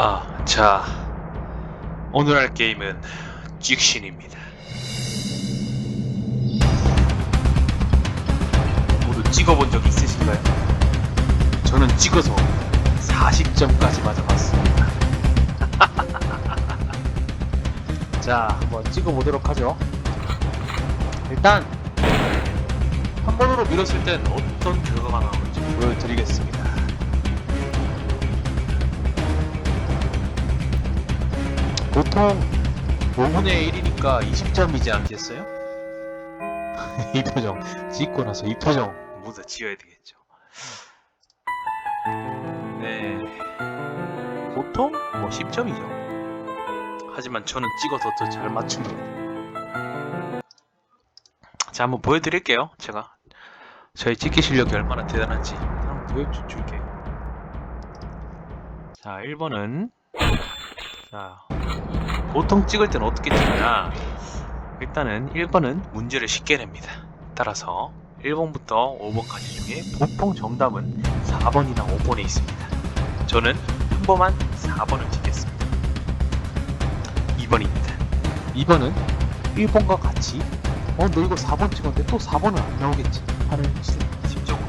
아, 자. 오늘 할 게임은 찍신입니다. 모두 찍어본 적 있으신가요? 저는 찍어서 40점까지 맞아봤습니다. 자, 한번 찍어보도록 하죠. 일단, 한 번으로 밀었을 땐 어떤 결과가 나오는지 보여드리겠습니다. 보통 5분의 1이니까 20점이지 않겠어요? 이 표정, 찍고 나서 이 표정. 모두 지어야 되겠죠. 네. 보통 뭐 10점이죠. 하지만 저는 찍어서 더 잘 맞춥니다. 자, 한번 보여드릴게요. 제가 저희 찍기 실력이 얼마나 대단한지 한번 보여줄게요. 자, 1번은 자, 보통 찍을 때는 어떻게 찍냐? 일단은 1번은 문제를 쉽게 냅니다. 따라서 1번부터 5번까지 중에 보통 정답은 4번이나 5번에 있습니다. 저는 평범한 4번을 찍겠습니다. 2번입니다. 2번은 1번과 같이, 어, 너 이거 4번 찍었는데 또 4번은 안 나오겠지. 하는 시- 심적으로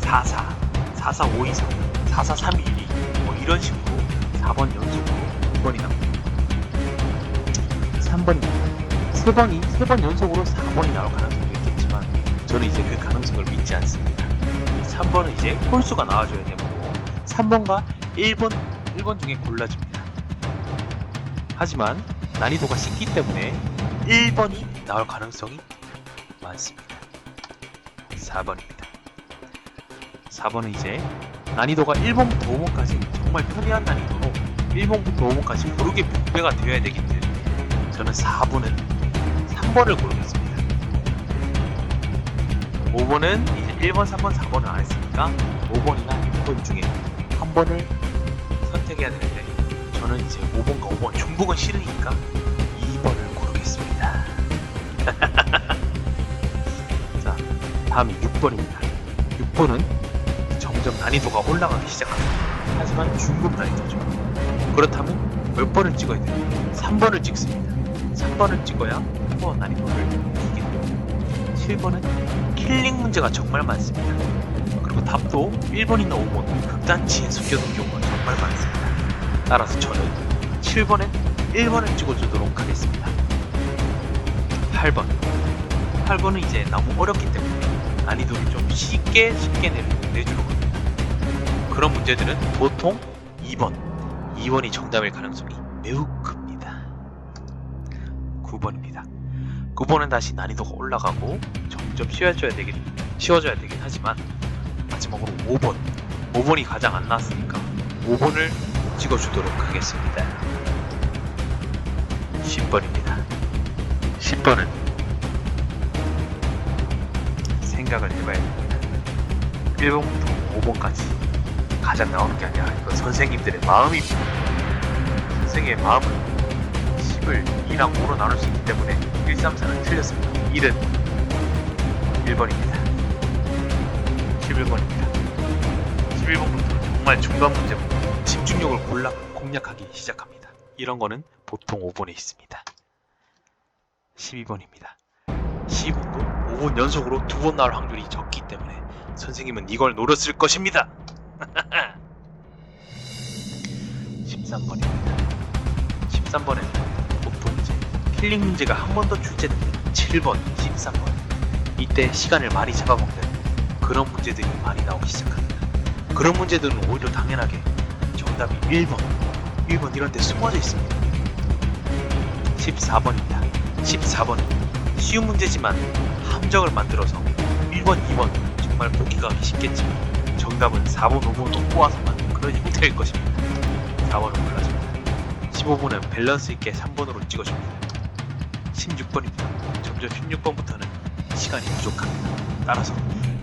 44, 44, 5, 2, 3, 44, 3, 2, 2, 뭐 이런 식으로 4번 연속으로 2번이 나옵니다. 3번입니다. 3번이, 3번 연속으로 4번이 나올 가능성도 있겠지만, 저는 이제 그 가능성을 믿지 않습니다. 3번은 이제 홀수가 나와줘야 되고 3번과 1번, 1번 중에 골라줍니다. 하지만 난이도가 쉽기 때문에 1번이 나올 가능성이 많습니다. 4번입니다. 4번은 이제 난이도가 1번부터 5번까지 정말 편리한 난이도로 1번부터 5번까지 고르게 분배가 되어야 되기 때문에 저는 4번은 3번을 고르겠습니다. 5번은 이제 1번, 3번, 4번을 안 했으니까 5번이나 6번 중에 한 번을 선택해야 되는데 저는 이제 5번과 5번 중복은 싫으니까 2번을 고르겠습니다. 자, 다음이 6번입니다. 6번은 점점 난이도가 올라가기 시작합니다. 하지만 중급 난이도죠. 그렇다면 몇 번을 찍어야 돼요? 3번을 찍습니다. 3번을 찍어야 한번 난이도를 이기게 됩니다. 7번은 킬링 문제가 정말 많습니다. 그리고 답도 1번이나 5번 극단치에 숨겨둔 경우가 정말 많습니다. 따라서 저는 7번에 1번을 찍어주도록 하겠습니다. 8번. 8번은 이제 너무 어렵기 때문에 난이도를 좀 쉽게 쉽게 내, 내주려고 합니다. 그런 문제들은 보통 2번. 2번이 정답일 가능성이 매우 큽니다. 9번입니다. 9번은 다시 난이도가 올라가고 점점 쉬워져야 되긴 쉬워져야 되긴 하지만 마지막으로 5번. 5번이 가장 안 나왔으니까 5번을 찍어주도록 하겠습니다. 10번입니다. 10번은 생각을 해봐야 됩니다. 1번부터 5번까지 가장 나오는 게 아니라 이건 선생님들의 마음입니다. 선생님의 마음은 10을 2랑 5로 나눌 수 있기 때문에 1, 3, 4는 틀렸습니다. 1은 1번입니다. 11번입니다. 11번부터 정말 중간 문제부터 집중력을 골라 공략하기 시작합니다. 이런 거는 보통 5번에 있습니다. 12번입니다. 12번도 5번 연속으로 두 번 나올 확률이 적기 때문에 선생님은 이걸 노렸을 것입니다. 13번입니다. 13번에는 보통 킬링 문제가 한 번 더 출제됩니다. 7번, 13번. 이때 시간을 많이 잡아먹는 그런 문제들이 많이 나오기 시작합니다. 그런 문제들은 오히려 당연하게 정답이 1번, 1번 이런 데 숨어져 있습니다. 14번입니다. 14번은 쉬운 문제지만 함정을 만들어서 1번, 2번 정말 보기가 쉽겠지만 정답은 4번, 5번도 꼬아서만 그러지 못할 것입니다. 4번을 골라줍니다. 15번은 밸런스 있게 3번으로 찍어줍니다. 16번입니다. 점점 16번부터는 시간이 부족합니다. 따라서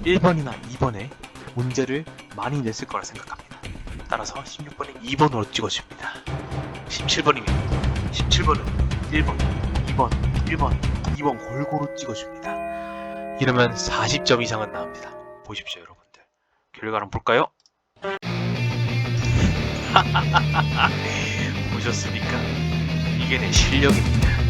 1번이나 2번에 문제를 많이 냈을 거라 생각합니다. 따라서 16번에 2번으로 찍어줍니다. 17번입니다. 17번은 1번, 2번, 1번, 2번 골고루 찍어줍니다. 이러면 40점 이상은 나옵니다. 보십시오, 여러분들. 결과를 볼까요? 보셨습니까? 이게 내 실력입니다.